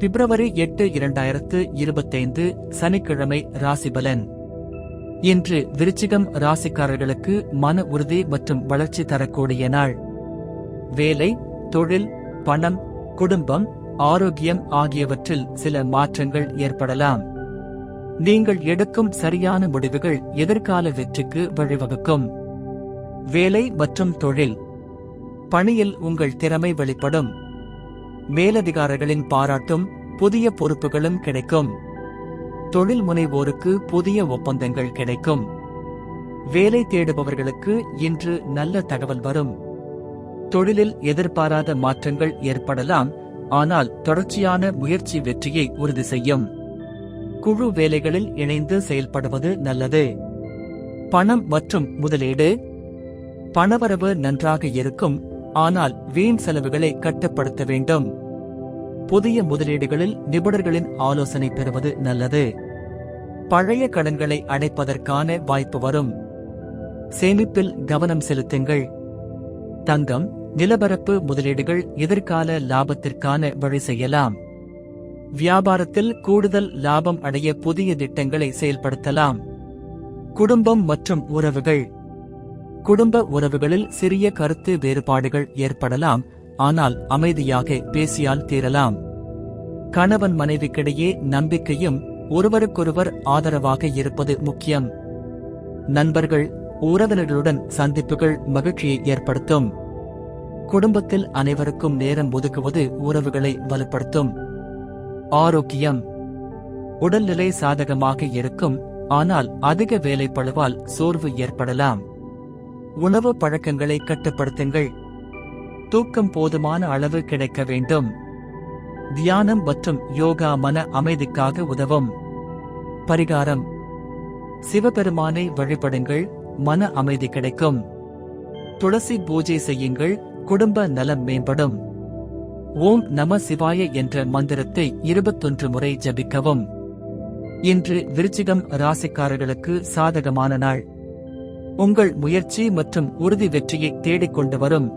பிப்ரவரி எட்டு இரண்டாயிரத்து இருபத்தைந்து சனிக்கிழமை ராசிபலன். இன்று விருச்சிகம் ராசிக்காரர்களுக்கு மன உறுதி மற்றும் வளர்ச்சி தரக்கூடிய நாள். வேலை தொழில் பணம் குடும்பம் ஆரோக்கியம் ஆகியவற்றில் சில மாற்றங்கள் ஏற்படலாம். நீங்கள் எடுக்கும் சரியான முடிவுகள் எதிர்கால வெற்றிக்கு வழிவகுக்கும். வேலை மற்றும் தொழில். பணியில் உங்கள் திறமை வெளிப்படும். மேலதிகாரிகளின் பாராட்டும் புதிய பொறுப்புகளும் கிடைக்கும். தொழில் முனைவோருக்கு புதிய ஒப்பந்தங்கள் கிடைக்கும். வேலை தேடுபவர்களுக்கு இன்று நல்ல தகவல் வரும். தொழிலில் எதிர்பாராத மாற்றங்கள் ஏற்படலாம் ஆனால் தொடர்ச்சியான முயற்சி வெற்றியை உறுதி செய்யும். குழு வேலைகளில் இணைந்து செயல்படுவது நல்லது. பணம் மற்றும் முதலீடு. பணவரவு நன்றாக இருக்கும் ஆனால் வீண் செலவுகளை கட்டுப்படுத்த வேண்டும். புதிய முதலீடுகளில் நிபுணர்களின் ஆலோசனை பெறுவது நல்லது. பழைய கடன்களை அடைப்பதற்கான வாய்ப்பு வரும். சேமிப்பில் கவனம் செலுத்துங்கள். தங்கம் நிலப்பரப்பு முதலீடுகள் எதிர்கால லாபத்திற்கான வழி செய்யலாம். வியாபாரத்தில் கூடுதல் லாபம் அடைய புதிய திட்டங்களை செயல்படுத்தலாம். குடும்பம் மற்றும் உறவுகள். குடும்ப உறவுகளில் சிறிய கருத்து வேறுபாடுகள் ஏற்படலாம் ஆனால் அமைதியாக பேசியால் தீரலாம். கணவன் மனைவிக்கிடையே நம்பிக்கையும் ஒருவருக்கொருவர் ஆதரவாக இருப்பது முக்கியம். நண்பர்கள் உறவினர்களுடன் சந்திப்புகள் மகிழ்ச்சியை ஏற்படுத்தும். குடும்பத்தில் அனைவருக்கும் நேரம் ஒதுக்குவது உறவுகளை வலுப்படுத்தும். ஆரோக்கியம். உடல்நிலை சாதகமாக இருக்கும் ஆனால் அதிக வேலைப்பழுவால் சோர்வு ஏற்படலாம். உணவு பழக்கங்களை கட்டுப்படுத்துங்கள். தூக்கம் போதுமான அளவு கிடைக்க வேண்டும். தியானம் மற்றும் யோகா மன அமைதிக்காக உதவும். பரிகாரம். சிவபெருமானை வழிபடுங்கள் மன அமைதி கிடைக்கும். துளசி பூஜை செய்யுங்கள் குடும்ப நலம் மேம்படும். ஓம் நம சிவாய என்ற மந்திரத்தை இருபத்தொன்று முறை ஜபிக்கவும். இன்று விருச்சிகம் ராசிக்காரர்களுக்கு சாதகமான நாள். உங்கள் முயற்சி மற்றும் உறுதி வெற்றியை தேடிக்கொண்டு வரும்.